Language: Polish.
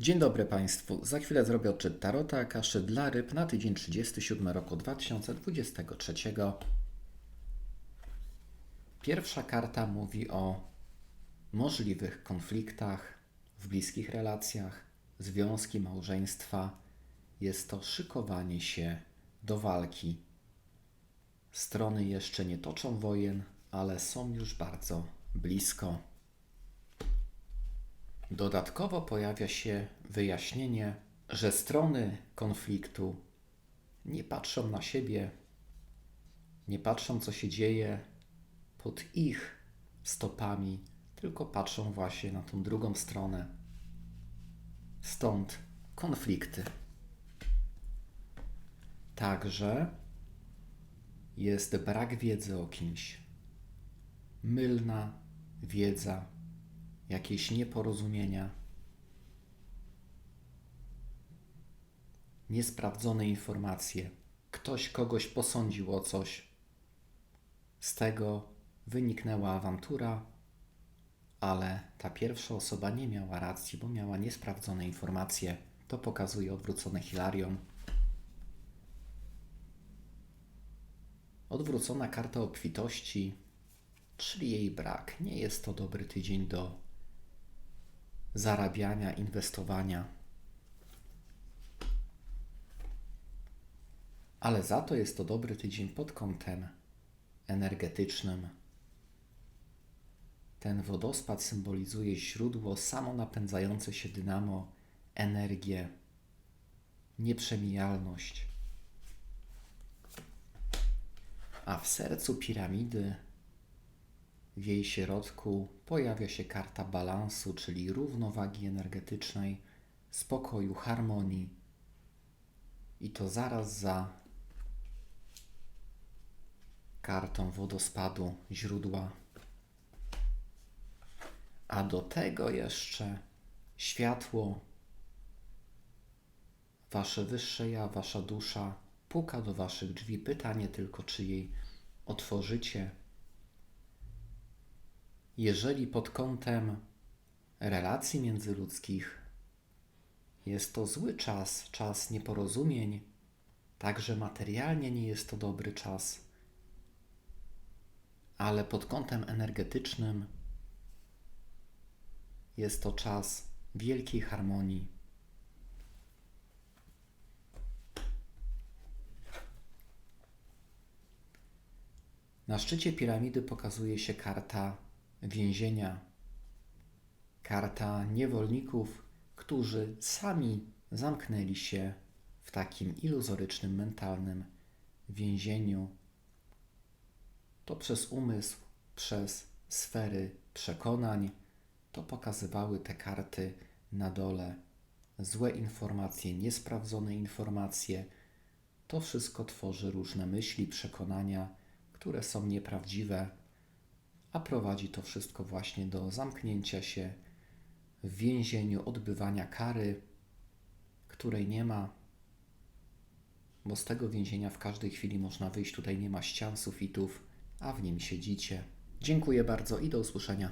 Dzień dobry Państwu. Za chwilę zrobię odczyt Tarota Akaszy dla ryb na tydzień 37 roku 2023. Pierwsza karta mówi o możliwych konfliktach w bliskich relacjach, związki, małżeństwa. Jest to szykowanie się do walki. Strony jeszcze nie toczą wojen, ale są już bardzo blisko. Dodatkowo pojawia się wyjaśnienie, że strony konfliktu nie patrzą na siebie, nie patrzą, co się dzieje pod ich stopami, tylko patrzą właśnie na tą drugą stronę. Stąd konflikty. Także jest brak wiedzy o kimś, mylna wiedza jakieś nieporozumienia, niesprawdzone informacje. Ktoś kogoś posądził o coś. Z tego wyniknęła awantura, ale ta pierwsza osoba nie miała racji, bo miała niesprawdzone informacje. To pokazuje odwrócone Hilarion. Odwrócona karta obfitości, czyli jej brak. Nie jest to dobry tydzień do zarabiania, inwestowania. Ale za to jest to dobry tydzień pod kątem energetycznym. Ten wodospad symbolizuje źródło samonapędzające się dynamo, energię, nieprzemijalność. A w sercu piramidy w jej środku pojawia się karta balansu, czyli równowagi energetycznej, spokoju, harmonii. I to zaraz za kartą wodospadu, źródła. A do tego jeszcze światło, wasze wyższe ja, wasza dusza puka do waszych drzwi. Pytanie tylko, czy jej otworzycie jeżeli pod kątem relacji międzyludzkich jest to zły czas, czas nieporozumień, także materialnie nie jest to dobry czas, ale pod kątem energetycznym jest to czas wielkiej harmonii. Na szczycie piramidy pokazuje się karta więzienia, karta niewolników, którzy sami zamknęli się w takim iluzorycznym, mentalnym więzieniu. To przez umysł, przez sfery przekonań, to pokazywały te karty na dole. Złe informacje, niesprawdzone informacje. To wszystko tworzy różne myśli, przekonania, które są nieprawdziwe, a prowadzi to wszystko właśnie do zamknięcia się w więzieniu, odbywania kary, której nie ma, bo z tego więzienia w każdej chwili można wyjść. Tutaj nie ma ścian, sufitów, a w nim siedzicie. Dziękuję bardzo i do usłyszenia.